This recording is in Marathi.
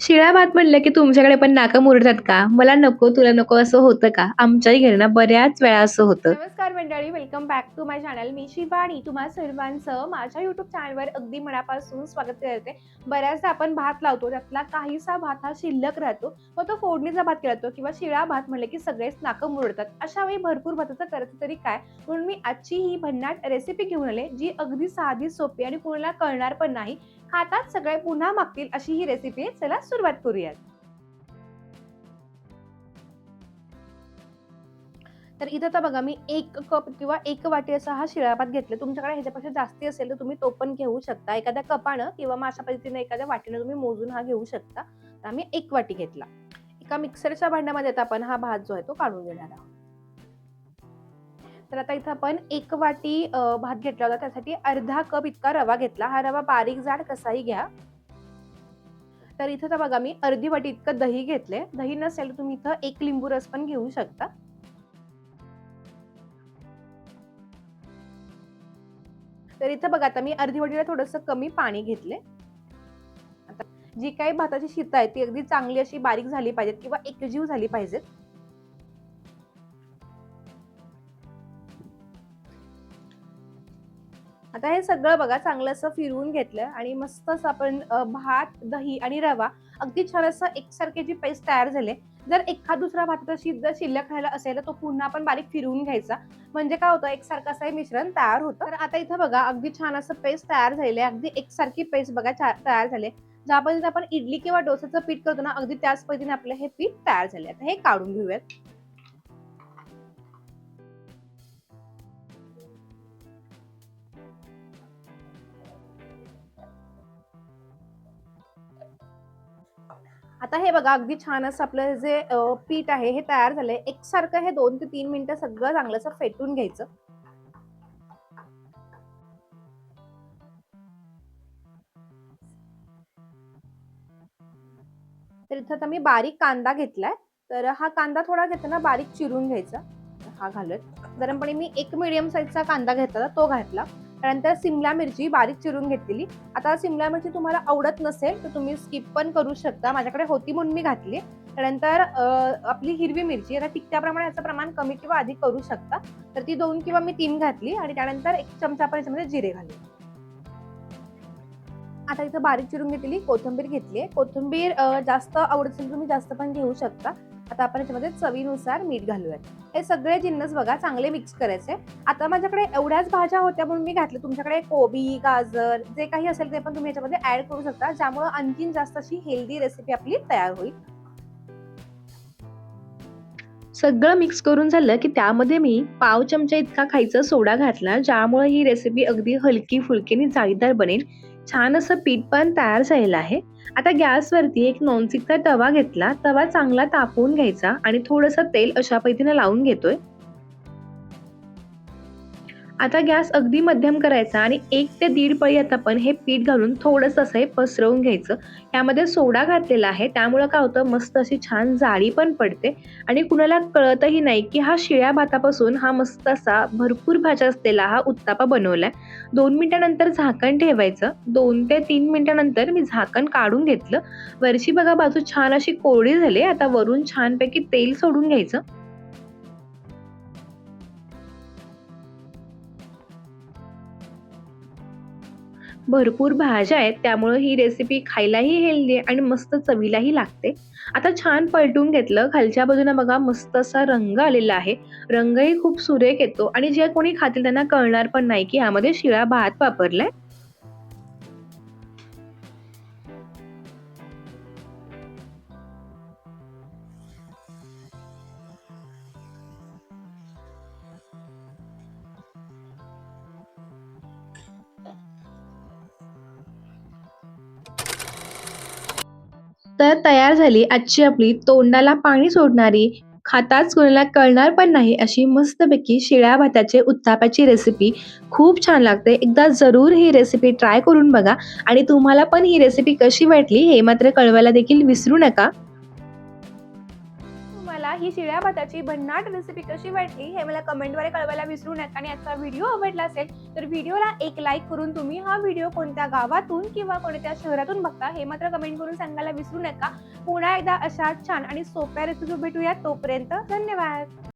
शिळा भात म्हणलं की तुमच्याकडे पण नाकं मुरतात का? मला नको तुला नको असं होतं का? आमच्याही घरी ना बऱ्याच वेळा असं होतं. नमस्कार मंडळी welcome back to my channel मी शिवाणी तुम्हा सर्वांचं माझ्या युट्यूब चॅनलवर अगदी मनापासून स्वागत करते. बऱ्याचदा आपण भात लावतो त्यातला काहीसा भात हा शिल्लक राहतो. मग तो फोडणीचा भात केला जातो किंवा शिळा भात म्हणलं की सगळेच नाकं मुरडतात. अशा वेळी भरपूर भाताचं करत तरी काय? म्हणून मी आजची ही भन्नाट रेसिपी घेऊन आले जी अगदी साधी सोपी आणि कोणाला कळणार पण नाही. हातात सगळे पुन्हा मागतील अशी ही रेसिपी आहे चला सुरुवात करूयात. तर इथं तर बघा मी एक कप किंवा एक वाटी असा हा शिळापात घेतला. तुमच्याकडे ह्याच्यापेक्षा जास्ती असेल तर तुम्ही तो पण घेऊ शकता. एखाद्या कपानं किंवा मग अशा पद्धतीने एखाद्या वाटीनं तुम्ही मोजून हा घेऊ शकता. तर आम्ही एक वाटी घेतला. एका मिक्सरच्या भांड्यामध्ये आता आपण हा भात जो आहे तो काढून घेणार आहोत. तर आता इथं आपण एक वाटी भात घेतला होता. त्यासाठी अर्धा कप इतका रवा घेतला. हा रवा बारीक जाड कसाही घ्या. तर इथं तर बघा मी अर्धी वाटी इतकं दही घेतले. दही नसेल तुम्ही इथं एक लिंबू रस पण घेऊ शकता. तर इथं बघा आता मी अर्धी वाटीला थोडंसं कमी पाणी घेतले. आता जी काही भाताची शीत आहे ती अगदी चांगली अशी बारीक झाली पाहिजेत किंवा एकजीव झाली पाहिजेत. आता हे सगळं बघा चांगलं असं फिरवून घेतलं आणि मस्त असं आपण भात दही आणि रवा अगदी छान असं एकसारखे जी पेस्ट तयार झाले. जर एखाद दुसरा भात अशी जर शिल्लक राहिला असेल तर तो पुन्हा आपण बारीक फिरवून घ्यायचा. म्हणजे काय होतं एकसारखं असं हे मिश्रण तयार होतं. तर आता इथं बघा अगदी छान असं पेस्ट तयार झालेले आहे. अगदी एकसारखी पेस्ट बघा तयार झाले. ज्या पद्धतीने आपण इडली किंवा डोसाचं पीठ करतो ना अगदी त्याच पद्धतीने आपलं हे पीठ तयार झाले. आता हे काढून घेऊयात. आता हे बघा अगदी छान असं आपलं जे पीठ आहे हे तयार झालंय. एकसारखं हे दोन ते तीन मिनिटं सगळं चांगलं असं फेटून घ्यायचं. तर इथं आता मी बारीक कांदा घेतलाय. तर हा कांदा थोडा घेताना बारीक चिरून घ्यायचा. हा घालत गरमपणे मी एक मिडियम साईजचा कांदा घेतला तो घातला. त्यानंतर सिमला मिरची बारीक चिरून घेतलेली. आता सिमला मिरची तुम्हाला आवडत नसेल तर तुम्ही स्किप पण करू शकता. माझ्याकडे होती म्हणून मी घातली. त्यानंतर आपली हिरवी मिरची. आता तिखट्याप्रमाणे याचं प्रमाण कमी किंवा अधिक करू शकता. तर ती दोन किंवा मी तीन घातली आणि त्यानंतर एक चमचा आपण याच्यामध्ये जिरे घालले आता इथं बारीक चिरून घेतलेली कोथिंबीर घेतली कोथिंबीर जास्त आवडत असेल तुम्ही जास्त पण घेऊ शकता. आता आपण याच्यामध्ये चवीनुसार मीठ घालूयात. हे सगळे जिन्नस बघा चांगले मिक्स करायचे. आता माझ्याकडे एवढ्याच भाज्या होत्या म्हणून मी घातले तुमच्याकडे कोबी गाजर जे काही असेल ते पण तुम्ही याच्यामध्ये ऍड करू शकता. ज्यामुळे आणखीन जास्त अशी हेल्दी रेसिपी आपली तयार होईल. सगळं मिक्स करून झालं की त्यामध्ये मी पाव चमचा इतका खायचा सोडा घातला ज्यामुळे ही रेसिपी अगदी हलकी फुलकी आणि जाळीदार बनेल. छान असं पीठ पण तयार झालेलं आहे. आता गॅसवरती एक नॉनस्टिकचा तवा घेतला. तवा चांगला तापवून घ्यायचा आणि थोडंसं तेल अशा पद्धतीनं लावून घेतोय. आता गॅस अगदी मध्यम करायचा आणि एक ते दीड पळी आता आपण हे पीठ घालून थोडंसं असं हे पसरवून घ्यायचं. यामध्ये सोडा घातलेला आहे त्यामुळं काय होतं मस्त अशी छान जाळी पण पडते. आणि कुणाला कळतही नाही की हा शिळ्या भातापासून हा मस्त असा भरपूर भाज्या असलेला हा उत्तापा बनवलाय. दोन मिनिटानंतर झाकण ठेवायचं. दोन ते तीन मिनिटानंतर मी झाकण काढून घेतलं. वरची बघा बाजू छान अशी कोरडी झाली आता वरून छानपैकी तेल सोडून घ्यायचं. भरपूर भाज्या आहेत त्यामुळे ही रेसिपी खायलाही हेल्दी आहे आणि मस्त चवीलाही लागते. आता छान पलटून घेतलं खालच्या बाजूने बघा मस्त असा रंग आलेला आहे. रंगही खूप सुरेख येतो आणि जे कोणी खातील त्यांना कळणार पण नाही की यामध्ये शिळा भात वापरलाय. तर तयार झाली. आजची आपली तोंडाला पाणी सोडणारी खाताच कोणाला कळणार पण नाही अशी मस्तपैकी शिळ्या भाताचे उत्तापाची रेसिपी खूप छान लागते. एकदा जरूर ही रेसिपी ट्राय करून बघा. आणि तुम्हाला पण ही रेसिपी कशी वाटली हे मात्र कळवायला देखील विसरू नका. ही शिळ्या भाताची भन्नाट रेसिपी कशी वाटली हे मला कमेंटद्वारे कळवायला विसरू नका आणि आजचा व्हिडिओ आवडला असेल तर व्हिडिओला एक लाईक करून तुम्ही हा व्हिडिओ कोणत्या गावातून किंवा कोणत्या शहरातून बघता हे मात्र कमेंट करून सांगायला विसरू नका. पुन्हा एकदा अशा छान आणि सोप्या रेसिपी भेटूया तोपर्यंत धन्यवाद.